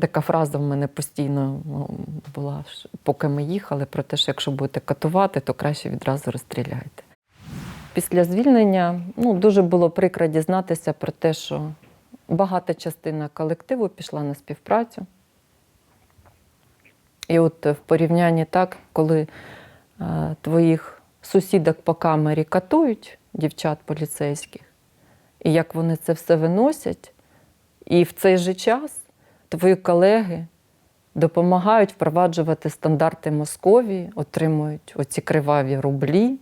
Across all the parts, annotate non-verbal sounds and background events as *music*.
Така фраза в мене постійно була, поки ми їхали, про те, що якщо будете катувати, то краще відразу розстріляйте. Після звільнення ну, дуже було прикро дізнатися про те, що багата частина колективу пішла на співпрацю. І от в порівнянні так, коли е, твоїх сусідок по камері катують дівчат поліцейських, і як вони це все виносять, і в цей же час твої колеги допомагають впроваджувати стандарти Московії, отримують оці криваві рублі.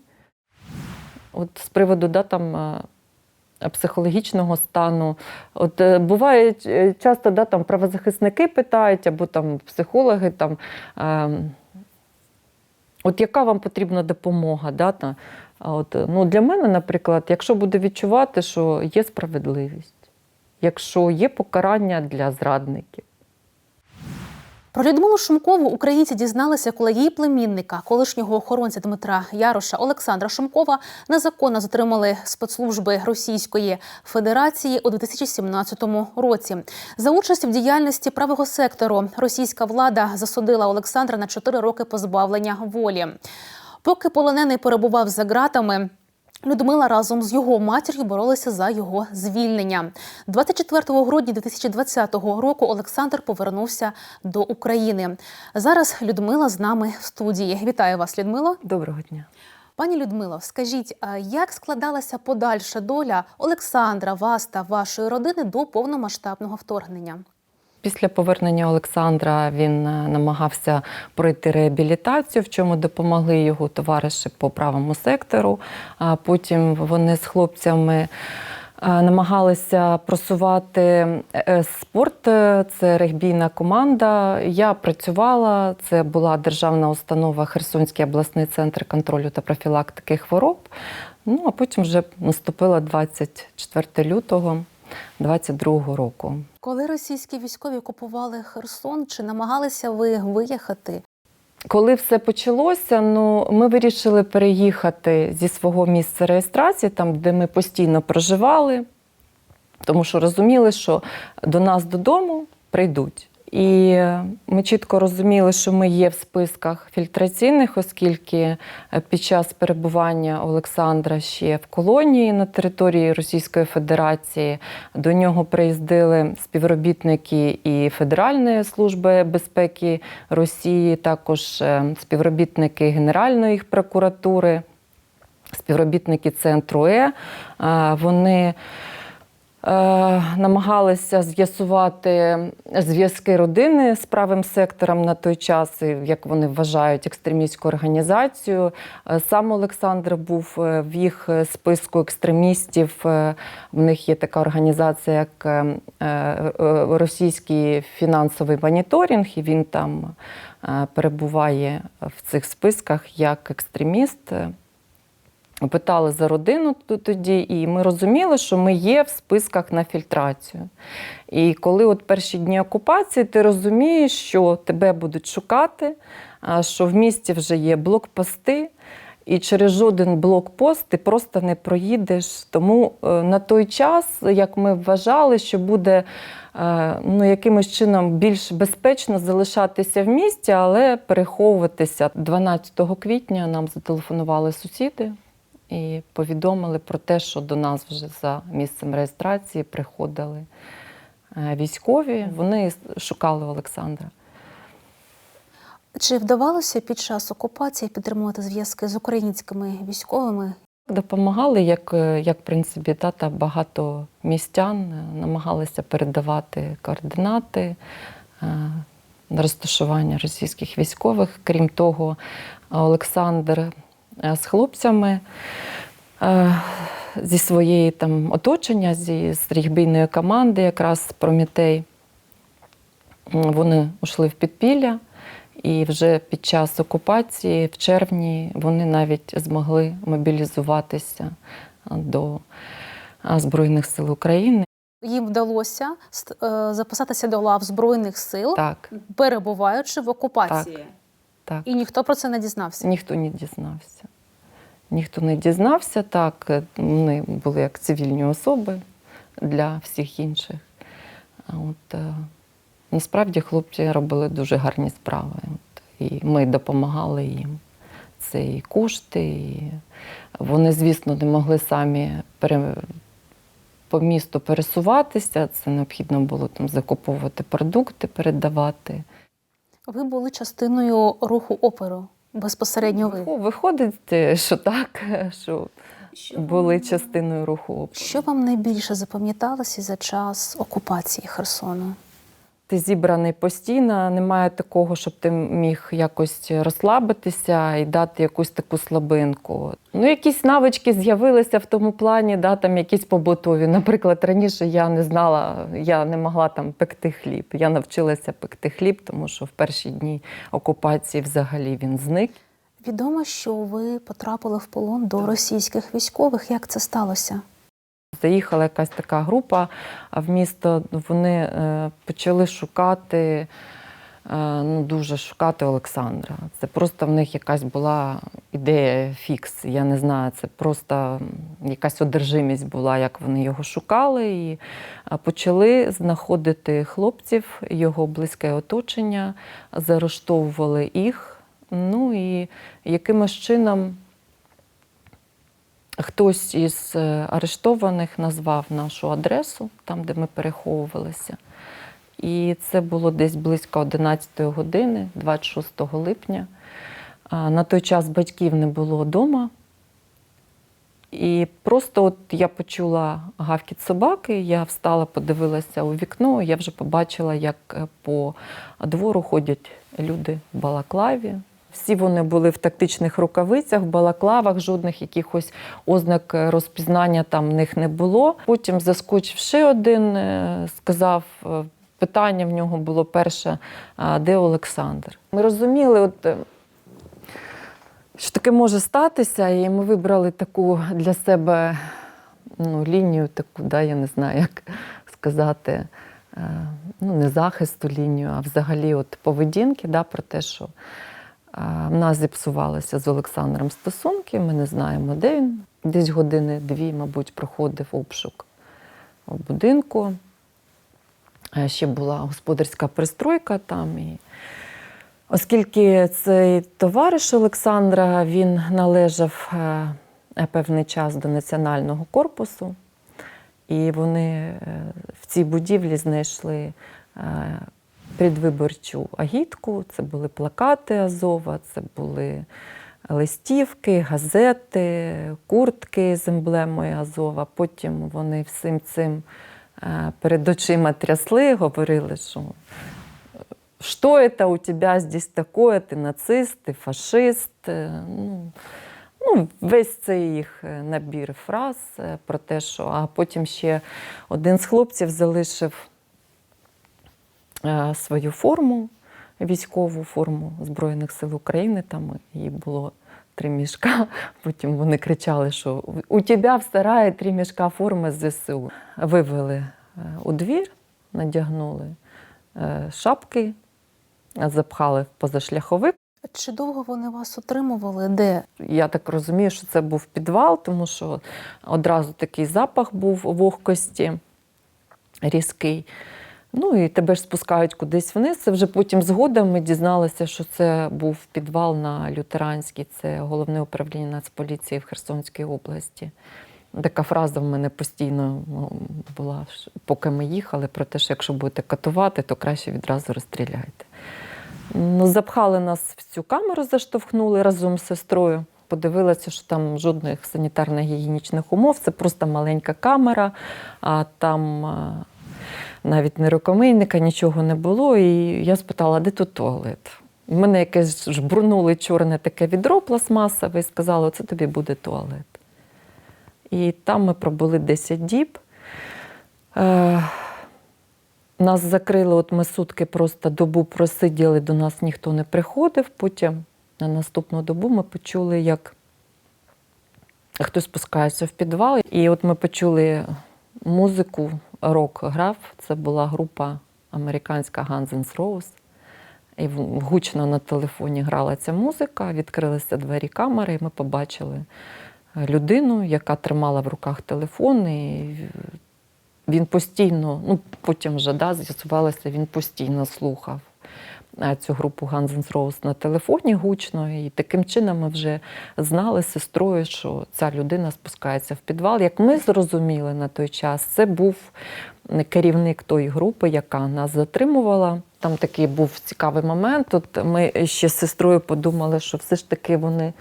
От з приводу да, там, е, психологічного стану. От е, буває е, часто да, там, правозахисники питають, або там психологи там. Е, От яка вам потрібна допомога? Да? От, ну, для мене, наприклад, якщо буде відчувати, що є справедливість, якщо є покарання для зрадників. Про Людмилу Шумкову українці дізналися, коли її племінника, колишнього охоронця Дмитра Яроша Олександра Шумкова, незаконно затримали спецслужби Російської Федерації у 2017 році. За участь в діяльності правого сектору російська влада засудила Олександра на 4 роки позбавлення волі. Поки полонений перебував за ґратами. Людмила разом з його матір'ю боролися за його звільнення. 24 грудня 2020 року Олександр повернувся до України. Зараз Людмила з нами в студії. Вітаю вас, Людмило. Доброго дня. Пані Людмило, скажіть, як складалася подальша доля Олександра, вас та вашої родини до повномасштабного вторгнення? Після повернення Олександра він е, намагався пройти реабілітацію, в чому допомогли його товариші по правому сектору. А потім вони з хлопцями е, намагалися просувати е, спорт. Це регбійна команда. Я працювала. Це була державна установа Херсонський обласний центр контролю та профілактики хвороб. Ну а потім вже наступило 24 лютого 22 року. Коли російські військові окупували Херсон, чи намагалися ви виїхати? Коли все почалося, ну ми вирішили переїхати зі свого місця реєстрації, там де ми постійно проживали, тому що розуміли, що до нас додому прийдуть. І ми чітко розуміли, що ми є в списках фільтраційних, оскільки е, під час перебування Олександра ще в колонії на території Російської Федерації до нього приїздили співробітники і Федеральної служби безпеки Росії, також е, співробітники Генеральної прокуратури, співробітники центру Е. Вони намагалися з'ясувати зв'язки родини з правим сектором на той час, як вони вважають, екстремістську організацію. Е, Сам Олександр був е, в їх е, списку екстремістів. Е, В них є така організація, як е, е, Російський фінансовий моніторинг, і він там е, перебуває в цих списках як екстреміст. Питали за родину тоді, і ми розуміли, що ми є в списках на фільтрацію. І коли от перші дні окупації, ти розумієш, що тебе будуть шукати, що в місті вже є блокпости, і через жоден блокпост ти просто не проїдеш. Тому е, на той час, як ми вважали, що буде е, ну, якимось чином більш безпечно залишатися в місті, але переховуватися 12 квітня нам зателефонували сусіди і повідомили про те, що до нас вже за місцем реєстрації приходили е, військові. Вони шукали Олександра. Чи вдавалося під час окупації підтримувати зв'язки з українськими військовими? Допомагали, як, е, як в принципі, та, та багато містян е, намагалися передавати координати на розташування російських військових. Крім того, Олександр з хлопцями е, зі своєї там оточення, зі з регбійної команди, якраз Прометей, вони йшли в підпілля. І вже під час окупації, в червні, вони навіть змогли мобілізуватися до Збройних сил України. Їм вдалося е, записатися до лав збройних сил, Так, перебуваючи в окупації. так. І ніхто про це не дізнався. Ніхто не дізнався. Ніхто не дізнався, так. е, Вони були як цивільні особи для всіх інших. От, е, насправді хлопці робили дуже гарні справи. От, І ми допомагали їм. Це і кошти, і вони, звісно, не могли самі пере... по місту пересуватися. Це необхідно було там закуповувати продукти, передавати. Ви були частиною руху оперу безпосередньо ви. Виходить, е, що так, що були частиною руху оперу. Що вам найбільше запам'яталося за час окупації Херсону? Ти зібраний постійно, немає такого, щоб ти міг якось розслабитися і дати якусь таку слабинку. Ну, якісь навички з'явилися в тому плані, да, там якісь побутові. Наприклад, раніше я не знала, я не могла там пекти хліб. Я навчилася пекти хліб, тому що в перші дні окупації взагалі він зник. Відомо, що ви потрапили в полон до російських військових. Як це сталося? Заїхала якась така група в місто. Вони е, почали шукати, е, ну дуже шукати Олександра. Це просто в них якась була ідея фікс. Я не знаю, це просто якась одержимість була, як вони його шукали. І почали знаходити хлопців, його близьке оточення, заарештовували їх. Ну і якимось чином хтось із е, арештованих назвав нашу адресу, там, де ми переховувалися. І це було десь близько 11 години, 26 липня. На той час батьків не було вдома. І просто от я почула гавкіт собаки, я встала, подивилася у вікно, я вже побачила, як е, по двору ходять люди в балаклаві. Всі вони були в тактичних рукавицях, в балаклавах, жодних якихось ознак е, розпізнання там в них не було. Потім заскочив ще один, е, сказав, е, питання в нього було перше, де Олександр? Ми розуміли, от, е, що таке може статися, і ми вибрали таку для себе ну, лінію, таку, да, я не знаю, як сказати, е, ну, не захисту лінію, а взагалі от поведінки, да, про те, що В нас зіпсувалися з Олександром стосунки, ми не знаємо, де він. Десь години-дві, мабуть, проходив обшук в будинку. Е, Ще була господарська пристройка там. І... Оскільки цей товариш Олександра він належав е, певний час до національного корпусу, і вони е, в цій будівлі знайшли е, предвиборчу агітку. Це були плакати Азова, це були листівки, газети, куртки з емблемою Азова. Потім вони всім цим е, перед очима трясли, говорили, що що это у тебя здесь такое, ти нацист, ти фашист. Е, Ну, ну, весь цей їх е, набір фраз е, про те, що. А потім ще один з хлопців залишив е, свою форму, військову форму Збройних сил України. Там її було три мішка. *laughs* Потім вони кричали, що у тебе в сараї три мішка форми з ЗСУ. Вивели е, у двір, надягнули е, шапки, запхали в позашляховик. Чи довго вони вас утримували? Де? Я так розумію, що це був підвал, тому що одразу такий запах був вогкості різкий. Ну і тебе ж спускають кудись вниз. Це вже потім згодом ми дізналися, що це був підвал на Лютеранській, це головне управління Нацполіції в Херсонській області. Така фраза в мене постійно ну, була, поки ми їхали, про те, що якщо будете катувати, то краще відразу розстріляйте. Ну, запхали нас в цю камеру, заштовхнули разом з сестрою. Подивилася, що там жодних санітарно-гігієнічних умов, це просто маленька камера, а там навіть не рукомийника, нічого не було. І я спитала, де тут туалет? У мене якесь жбурнули чорне таке відро пластмасове і сказали, це тобі буде туалет. І там ми пробули 10 діб. Е, нас закрили, от ми сутки просто добу просиділи, до нас ніхто не приходив. Потім на наступну добу ми почули, як хтось спускається в підвал. І от ми почули музику, рок грав. Це була група американська Guns N' Roses. І гучно на телефоні грала ця музика, відкрилися двері камери, і ми побачили людину, яка тримала в руках телефон і він постійно, ну потім вже да, з'ясувалося, він постійно слухав цю групу N' Roses на телефоні гучно. І таким чином ми вже знали з сестрою, що ця людина спускається в підвал. Як ми зрозуміли на той час, це був керівник тої групи, яка нас затримувала. Там такий був цікавий момент. От ми ще з сестрою подумали, що все ж таки вони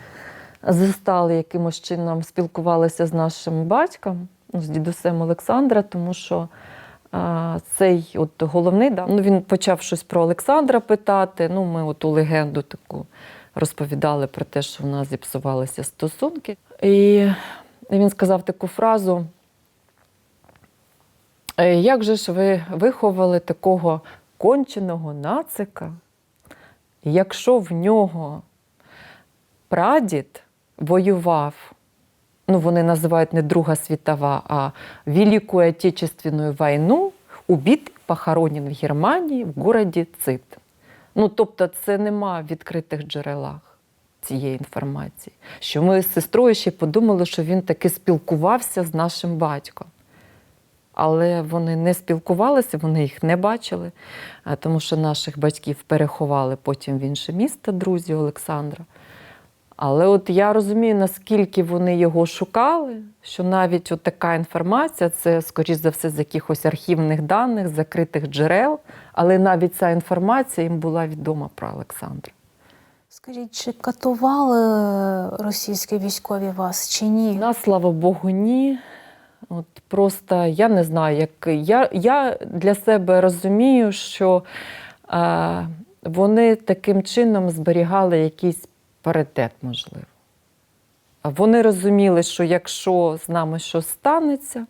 застали якимось чином спілкувалися з нашим батьком, ну, з дідусем Олександра, тому що цей от головний, да, ну, він почав щось про Олександра питати. Ну, ми ту легенду таку розповідали про те, що в нас зіпсувалися стосунки. І він сказав таку фразу. «Е, Як же ж ви виховали такого конченого нацика, якщо в нього прадід воював, ну вони називають не Друга світова, а Велику Отечественную війну, убит, похоронен в Германії в городі Цит. Ну, тобто, це нема в відкритих джерелах цієї інформації. Що ми з сестрою ще подумали, що він таки спілкувався з нашим батьком. Але вони не спілкувалися, вони їх не бачили, тому що наших батьків переховали потім в інше місто, друзі Олександра. Але от я розумію, наскільки вони його шукали, що навіть от така інформація, це, скоріш за все, з якихось архівних даних, закритих джерел, але навіть ця інформація їм була відома про Олександра. Скажіть, чи катували російські військові вас чи ні? Нас, слава Богу, ні. От просто я не знаю, як я, я для себе розумію, що е, вони таким чином зберігали якийсь паритет, можливо. Вони розуміли, що якщо з нами щось станеться,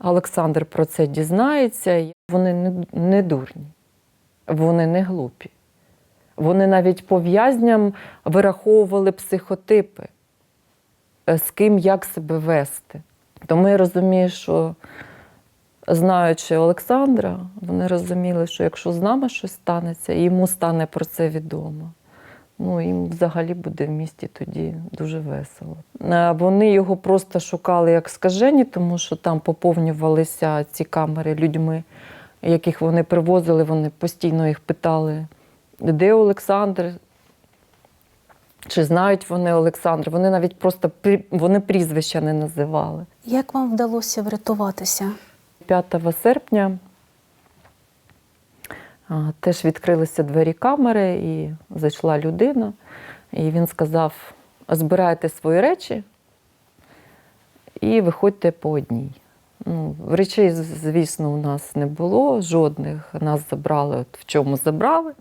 Олександр про це дізнається, вони не, не дурні, вони не глупі. Вони навіть по в'язням вираховували психотипи, е, з ким як себе вести. Тому я розумію, що знаючи Олександра, вони розуміли, що якщо з нами щось станеться, і йому стане про це відомо. Ну, їм взагалі буде в місті тоді дуже весело. Е, Вони його просто шукали як скажені, тому що там поповнювалися ці камери людьми, яких вони привозили. Вони постійно їх питали, де Олександр, чи знають вони Олександра. Вони навіть просто вони прізвища не називали. Як вам вдалося врятуватися? 5 серпня теж відкрилися двері камери, і зайшла людина. І він сказав: збирайте свої речі і виходьте по одній. Ну, речей, звісно, у нас не було жодних. Нас забрали, от в чому забрали.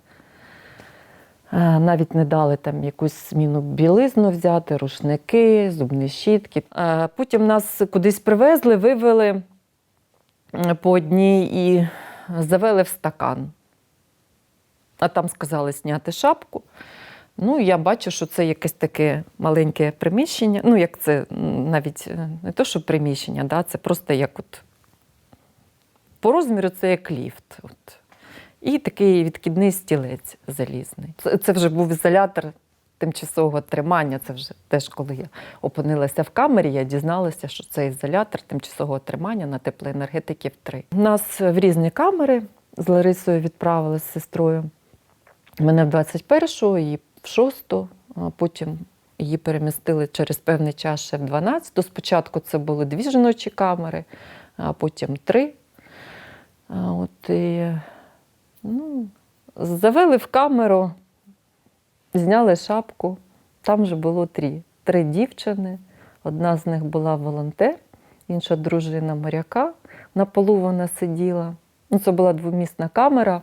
Е, Навіть не дали там якусь зміну білизну взяти, рушники, зубні щітки. Е, Потім нас кудись привезли, вивели по одній і завели в стакан. А там сказали зняти шапку. Ну, я бачу, що це якесь таке маленьке приміщення. Ну, як це навіть е, не то, що приміщення, да, це просто як от по розміру це як ліфт. От. І такий відкидний стілець залізний. Це, це вже був ізолятор тимчасового тримання. Це вже теж, коли я опинилася в камері, я дізналася, що це ізолятор тимчасового тримання на теплоенергетиків 3. Нас в різні камери з Ларисою відправили з сестрою. Мене в 21-го, її в 6-ту, а потім її перемістили через певний час ще в 12-ту. Спочатку це були дві жіночі камери, а потім три. От і, ну, завели в камеру, зняли шапку. Там вже було три. Три дівчини. Одна з них була волонтер, інша дружина моряка. На полу вона сиділа. Ну, це була двомісна камера.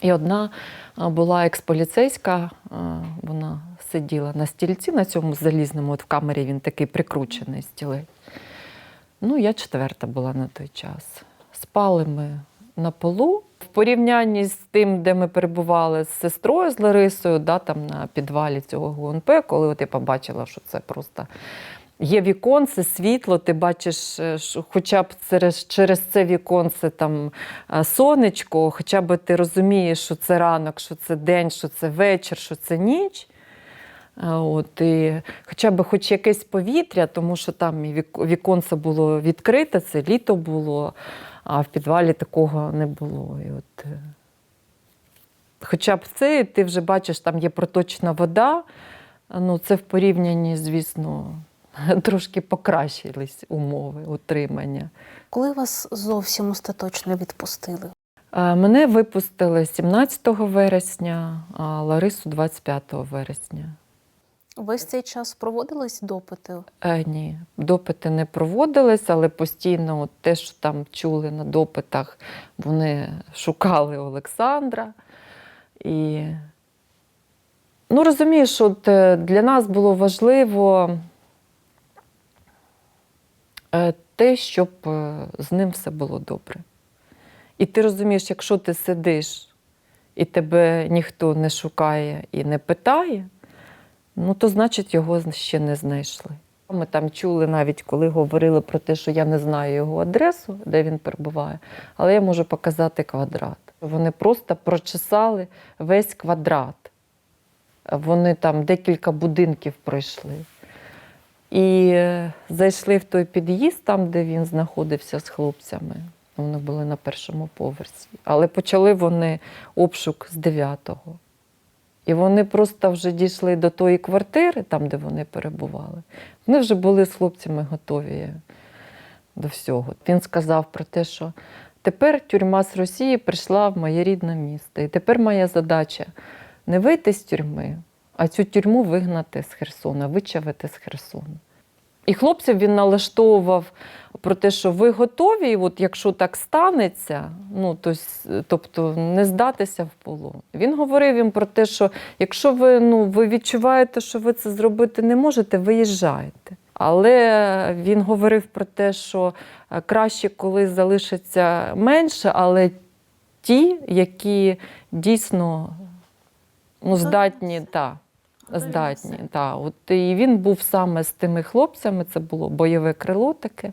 І одна була експоліцейська, вона сиділа на стільці на цьому залізному, от в камері він такий прикручений стілець. Ну, я четверта була на той час. Спали ми на полу. В порівнянні з тим, де ми перебували з сестрою, з Ларисою, да, там на підвалі цього ГУНП, коли от я побачила, що це просто є віконце, світло, ти бачиш, е, хоча б через, через це віконце там е, сонечко, хоча б ти розумієш, що це ранок, що це день, що це вечір, що це ніч. От, і хоча б хоч якесь повітря, тому що там віконце було відкрите, це літо було, а в підвалі такого не було. І от, е, хоча б це, ти вже бачиш, там є проточна вода. Ну, це в порівнянні, звісно, *laughs* трошки покращились умови утримання. Коли вас зовсім остаточно відпустили? Е, Мене випустили 17 вересня, а Ларису 25 вересня. Весь цей час проводились допити? Е, ні, допити не проводились, але постійно от те, що там чули на допитах, вони шукали Олександра. І ну, розумієш, от е, для нас було важливо те, щоб е, з ним все було добре. І ти розумієш, якщо ти сидиш і тебе ніхто не шукає і не питає, ну то значить його ще не знайшли. Ми там чули навіть, коли говорили про те, що я не знаю його адресу, де він перебуває, але я можу показати квадрат. Вони просто прочесали весь квадрат. Вони там декілька будинків пройшли. І е, зайшли в той під'їзд, там, де він знаходився з хлопцями. Вони були на першому поверсі. Але почали вони обшук з дев'ятого. І вони просто вже дійшли до тої квартири, там, де вони перебували. Вони вже були з хлопцями готові до всього. Він сказав про те, що тепер тюрма з Росії прийшла в моє рідне місто. І тепер моя задача не вийти з тюрми, а цю тюрму вигнати з Херсона, вичавити з Херсона. І хлопців він налаштовував про те, що ви готові, і от якщо так станеться, ну то, тобто не здатися в полон. Він говорив їм про те, що якщо ви, ну, ви відчуваєте, що ви це зробити не можете, виїжджайте. Але він говорив про те, що е, краще, коли залишиться менше, але ті, які дійсно ну, здатні, та, здатні. Та. От, і він був саме з тими хлопцями, це було бойове крило таке.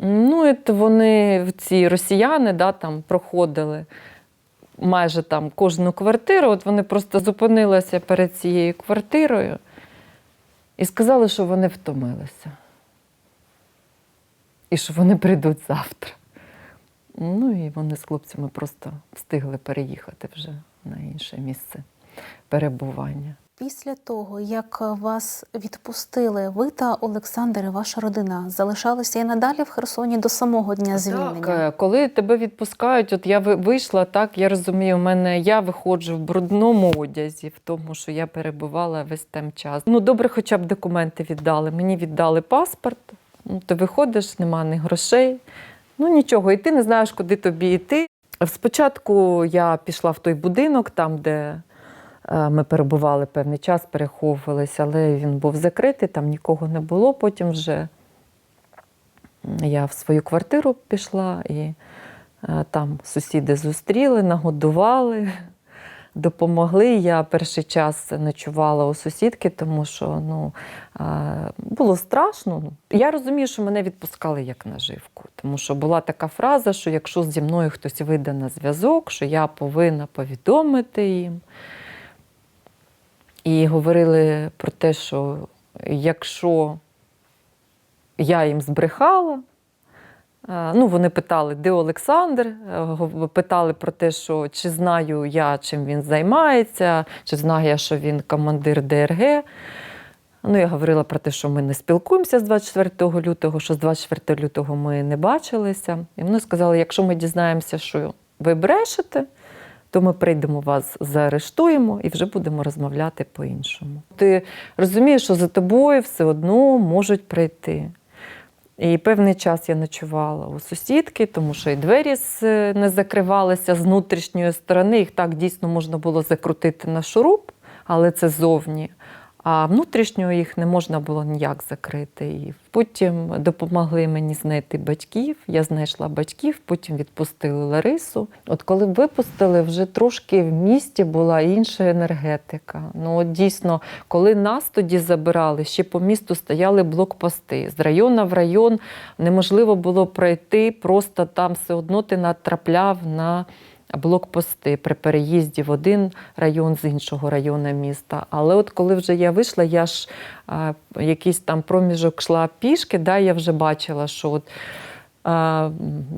Ну, і вони, ці росіяни, да, там проходили майже там кожну квартиру. От вони просто зупинилися перед цією квартирою і сказали, що вони втомилися. І що вони прийдуть завтра. Ну і вони з хлопцями просто встигли переїхати вже на інше місце перебування. Після того, як вас відпустили, ви та Олександр і ваша родина залишалися і надалі в Херсоні до самого дня звільнення. Так, е, коли тебе відпускають, от я вийшла, так, я розумію, у мене я виходжу в брудному одязі, в тому, що я перебувала весь там час. Ну, добре, хоча б документи віддали. Мені віддали паспорт, ну, ти виходиш, нема ні грошей. Ну нічого, і ти не знаєш, куди тобі йти. Спочатку я пішла в той будинок, там, де ми перебували певний час, переховувалися, але він був закритий, там нікого не було. Потім вже я в свою квартиру пішла, і е, там сусіди зустріли, нагодували, *laughs* допомогли. Я перший час ночувала у сусідки, тому що ну, е, було страшно. Я розумію, що мене відпускали як наживку, тому що була така фраза, що якщо зі мною хтось вийде на зв'язок, що я повинна повідомити їм. І говорили про те, що якщо я їм збрехала. Е, Ну, вони питали, де Олександр, Е, питали про те, що чи знаю я, чим він займається, чи знаю я, що він командир ДРГ. Ну, я говорила про те, що ми не спілкуємося з 24 лютого, що з 24 лютого ми не бачилися. І вони сказали, якщо ми дізнаємося, що ви брешете, то ми прийдемо вас, заарештуємо і вже будемо розмовляти по-іншому. Ти розумієш, що за тобою все одно можуть прийти. І певний час я ночувала у сусідки, тому що і двері не закривалися з внутрішньої сторони. Їх так дійсно можна було закрутити на шуруп, але це зовні. А внутрішнього їх не можна було ніяк закрити. І потім допомогли мені знайти батьків. Я знайшла батьків, потім відпустили Ларису. От коли випустили, вже трошки в місті була інша енергетика. Ну от дійсно, коли нас тоді забирали, ще по місту стояли блокпости. З району в район неможливо було пройти, просто там все одно ти натрапляв на блокпости при переїзді в один район з іншого району міста. Але от коли вже я вийшла, я ж а, якийсь там проміжок йшла пішки, да, я вже бачила, що от.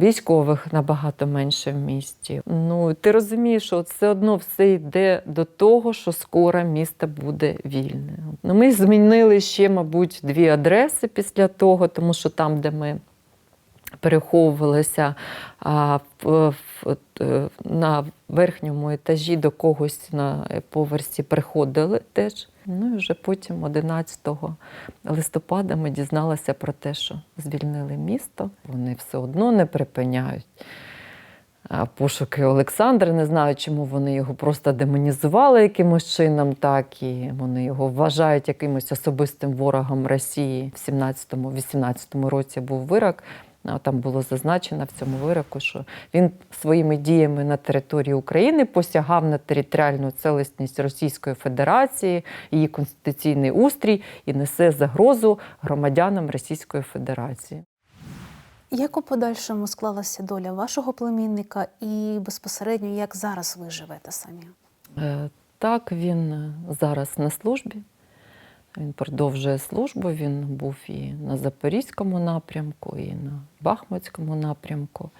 Військових набагато менше в місті. Ну, ти розумієш, що все одно все йде до того, що скоро місто буде вільне. Ну, ми змінили ще, мабуть, дві адреси після того, тому що там, де ми переховувалися а, в, в, е, на верхньому етажі до когось на поверсі приходили теж. Ну і вже потім, 11 листопада, ми дізналися про те, що звільнили місто. Вони все одно не припиняють. Пошуки Олександра, не знаю, чому вони його просто демонізували якимось чином, так і вони його вважають якимось особистим ворогом Росії. В 17-18 році був вирок. А Там було зазначено в цьому вироку, що він своїми діями на території України посягав на територіальну цілісність Російської Федерації, її конституційний устрій і несе загрозу громадянам Російської Федерації. Як у подальшому склалася доля вашого племінника і безпосередньо як зараз ви живете самі? Е, Так, він зараз на службі. Він продовжує службу. Він був і на Запорізькому напрямку, і на Бахмутському напрямку.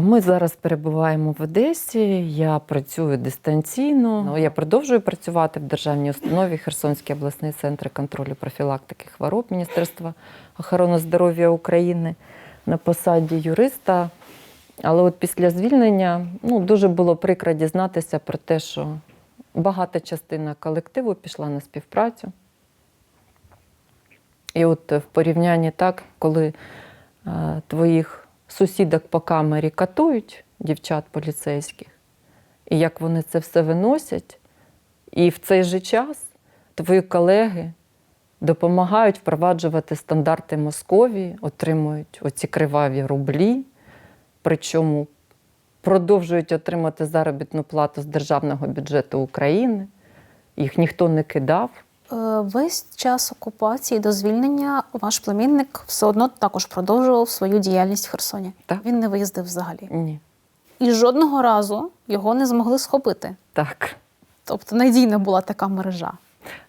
Ми зараз перебуваємо в Одесі. Я працюю дистанційно. Ну, Я продовжую працювати в державній установі Херсонський обласний центр контролю профілактики хвороб Міністерства охорони здоров'я України на посаді юриста. Але от після звільнення ну, дуже було прикро дізнатися про те, що багата частина колективу пішла на співпрацю. І от в порівнянні так, коли е, твоїх сусідок по камері катують дівчат поліцейських, і як вони це все виносять, і в цей же час твої колеги допомагають впроваджувати стандарти Московії, отримують оці криваві рублі, причому продовжують отримати заробітну плату з державного бюджету України. Їх ніхто не кидав. Е, Весь час окупації до звільнення ваш племінник все одно також продовжував свою діяльність в Херсоні. Так. Він не виїздив взагалі. Ні. І жодного разу його не змогли схопити. Так. Тобто надійна була така мережа.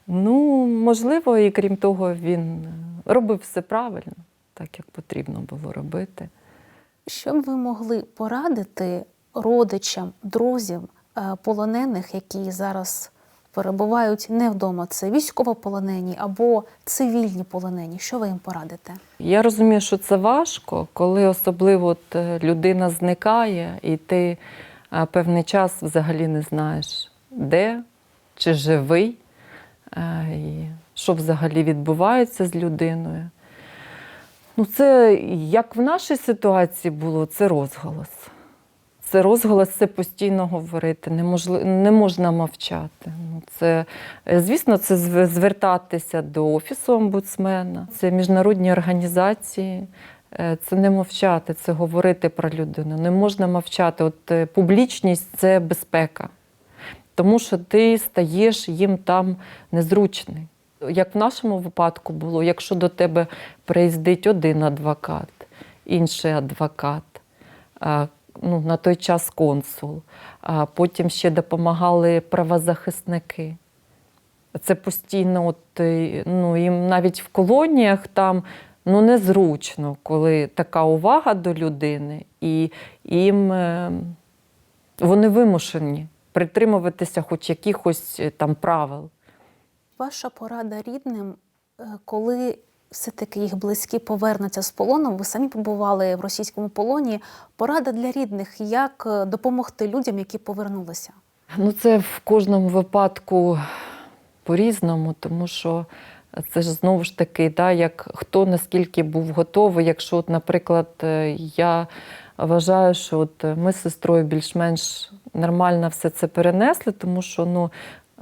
Ну, можливо, і крім того, він робив все правильно, так як потрібно було робити. Що б ви могли порадити родичам, друзям е, полонених, які зараз перебувають не вдома? Це військовополонені або цивільні полонені. Що ви їм порадите? Я розумію, що це важко, коли особливо от е, людина зникає, і ти е, певний час взагалі не знаєш, де чи живий, і що взагалі відбувається з людиною. Ну, це як в нашій ситуації було, це розголос. Це розголос, це постійно говорити, неможли, не можна мовчати. Ну, це, е, звісно, це звертатися до Офісу омбудсмена, це міжнародні організації. Е, Це не мовчати, це говорити про людину. Не можна мовчати. От е, публічність це безпека, тому що ти стаєш їм там незручний. Як в нашому випадку було, якщо до тебе приїздить один адвокат, інший адвокат, ну, на той час консул, а потім ще допомагали правозахисники. Це постійно, от, е, ну, їм навіть в колоніях там ну, незручно, коли така увага до людини, і їм е, вони вимушені притримуватися хоч якихось е, там правил. Ваша порада рідним, е, коли все-таки їх близькі повернуться з полону, ви самі побували в російському полоні. Порада для рідних, як е, допомогти людям, які повернулися. Ну, це в кожному випадку по-різному, тому що це ж знову ж таки, да, як хто наскільки був готовий. Якщо, от, наприклад, е, я вважаю, що от ми з сестрою більш-менш нормально все це перенесли, тому що ну,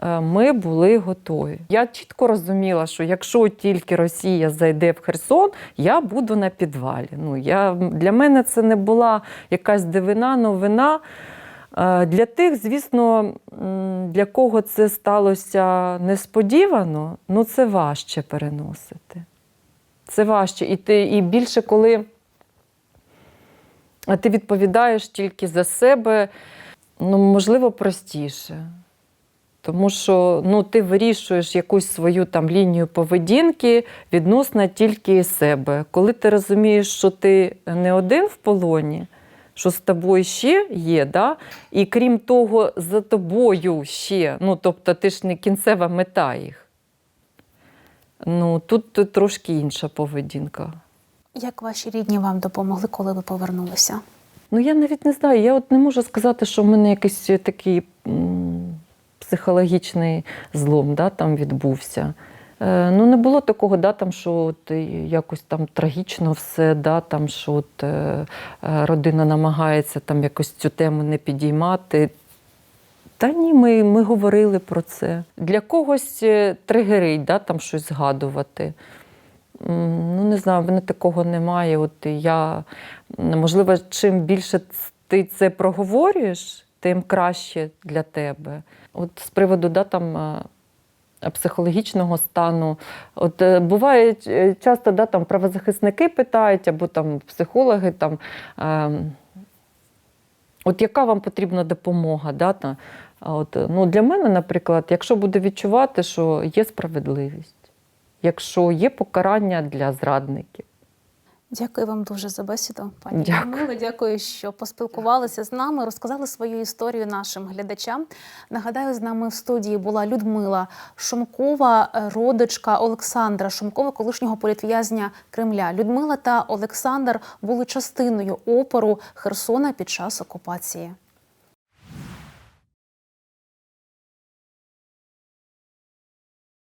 ми були готові. Я чітко розуміла, що якщо тільки Росія зайде в Херсон, я буду на підвалі. Ну, я, для мене це не була якась дивина, новина. Е, Для тих, звісно, для кого це сталося несподівано, ну це важче переносити. Це важче. І, ти, і більше, коли ти відповідаєш тільки за себе, ну, можливо, простіше. Тому що ну, ти вирішуєш якусь свою там лінію поведінки відносно тільки себе. Коли ти розумієш, що ти не один в полоні, що з тобою ще є, да? і крім того, за тобою ще, ну тобто ти ж не кінцева мета їх. Ну, тут, тут трошки інша поведінка. Як ваші рідні вам допомогли, коли ви повернулися? Ну, я навіть не знаю. Я от не можу сказати, що в мене якийсь такий психологічний злом да, там відбувся. Е, ну, не було такого, да, там, що от якось там трагічно все, да, там, що от, е, е, родина намагається там якось цю тему не підіймати. Та ні, ми, ми говорили про це. Для когось е, тригерить, да, там щось згадувати. Ну, не знаю, в мене такого немає. От я, можливо, чим більше ти це проговорюєш, тим краще для тебе. От з приводу да, там, е, психологічного стану. От е, буває е, часто да, там, правозахисники питають, або там психологи там. ем, От яка вам потрібна допомога? Да? та? От, ну, для мене, наприклад, якщо буду відчувати, що є справедливість, якщо є покарання для зрадників. Дякую вам дуже за бесіду, пані Дякую. Дякую, що поспілкувалися з нами, розказали свою історію нашим глядачам. Нагадаю, з нами в студії була Людмила Шумкова, е, родичка Олександра Шумкова, колишнього політв'язня Кремля. Людмила та Олександр були частиною опору Херсона під час окупації.